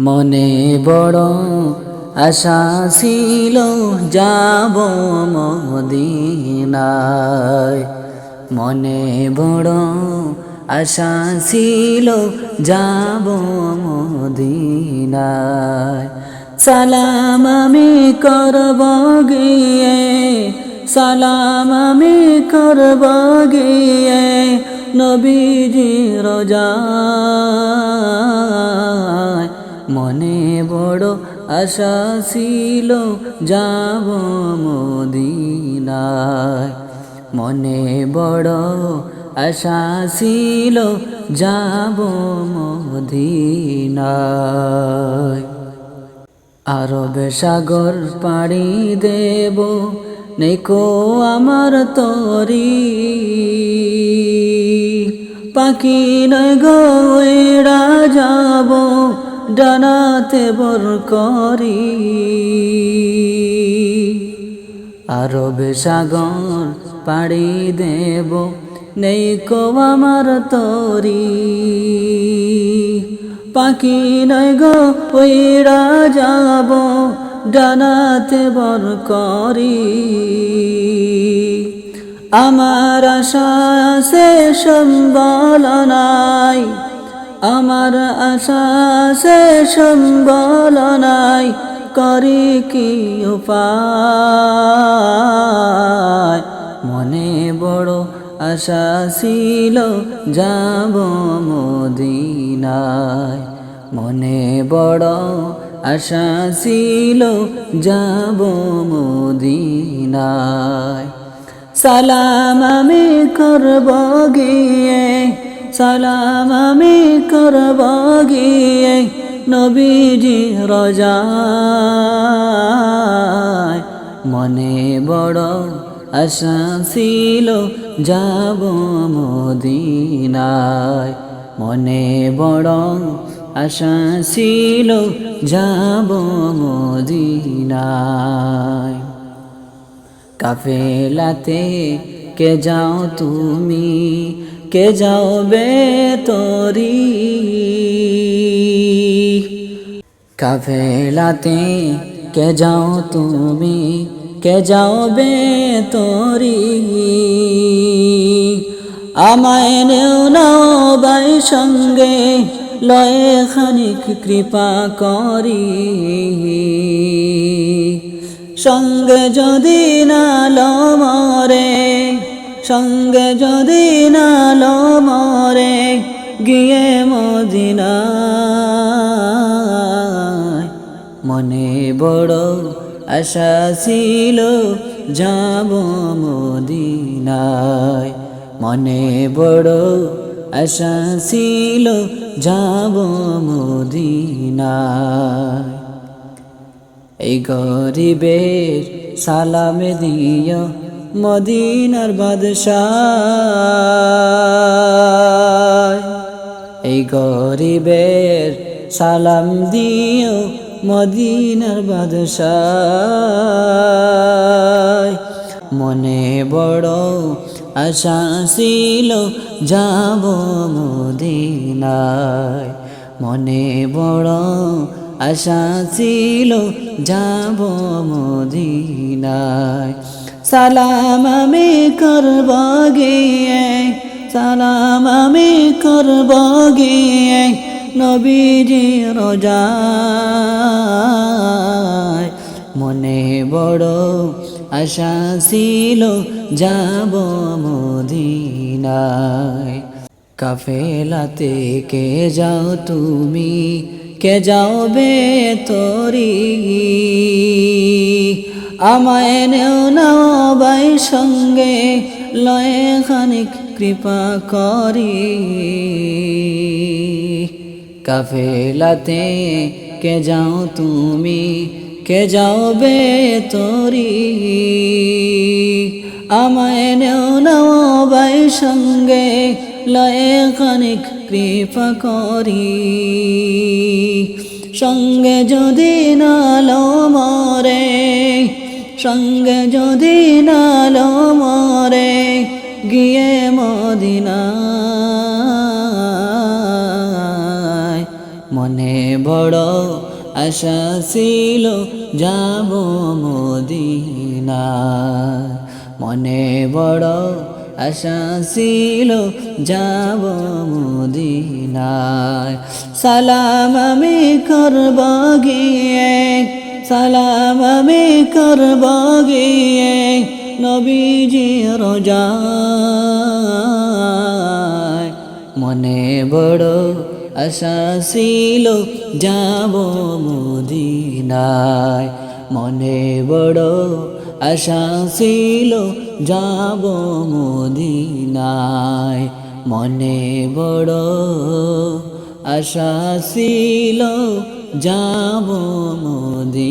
মনে বড় আশা ছিল, যাব মদিনায়। মনে বড় আশা ছিল, যাব মদিনায়। সালাম আমি করব গিয়ে, সালাম আমি করব গিয়ে নবীজি রোজায়। মনে বড় আশা ছিল, যাব মদিনায়। মনে বড় আশা ছিল, যাব মদিনায়। আরব সাগর পাড়ি দেব, নেকো আমার তরি। পাখি নয় গা যাব ডানাতে বর করি। আরব সাগর পাড়ি দেব, নেই কো আমার তরি। পাখি নয় গো ওইরা যাব, ডানাতে বর করি। আমার আশা সে সম্বল নাই। আমার আশা সে সম্বল নাই, করি কি উপায়? মনে বড় আশা ছিল যাব মদিনায়। মনে বড় আশা ছিল যাব মদিনায়। সালাম আমি করব গিয়ে সালাম আমি করব গিয়ে নবীজি রোজায়। মনে বড় আশা ছিল যাব মদিনায়। মনে বড় আশা ছিল যাব মদিনায়। কাফেলাতে কে যাও তুমি? কে যাও বে তরি? কাফেলাতে কে যাও তুমি? কে যাও বে তরি? আমায় নেও নাও বাই সঙ্গে, লয়ে খানিক কৃপা করি। সঙ্গে যদি নালো মরে সঙ্গে যদি নালো মরে গিয়ে মদিনায়। মনে বড় আশা ছিল, যাব মদিনায়। মনে বড় আশা ছিল, যাব মদিনায়। এই গরিবের সালামে দিও মদিনার বাদশাহ। এই গরিবের সালাম দিও মদিনার বাদশাহ। মনে বড় আশা ছিল যাব মদিনায়। মনে বড় আশা ছিল যাব মদিনায়। সালাম আমি করব গিয়ে সালাম আমি করব গিয়ে নবীজি রোজায় মনে বড় আশা ছিল যাব মদিনায়। কাফেলাতে কে যাও তুমি, কে যাও বে তরি। আমায় নেও বাই সঙ্গে, লয়ে খানিক কৃপা করি। কাফেলাতে কে যাও তুমি, কে যাও বে তরি আমায় নেও বাই সঙ্গে, লয়ে খানিক কৃপা করি। সঙ্গে যদি নালো মরে সঙ্গে যদি নালো মরে, গিয়ে মদিনা মনে বড় আশা ছিল যাব মদিনায়। মনে বড় আশা ছিল যাব মদিনায়। সালাম আমি করব গিয়ে সালাম করব গিয়ে নবীজি রোজায়। মনে বড় আশা ছিল যাব মদিনায়। মনে বড় আশা ছিল যাব মদিনায়। মনে বড় আশা ছিল যাব মদিনায়।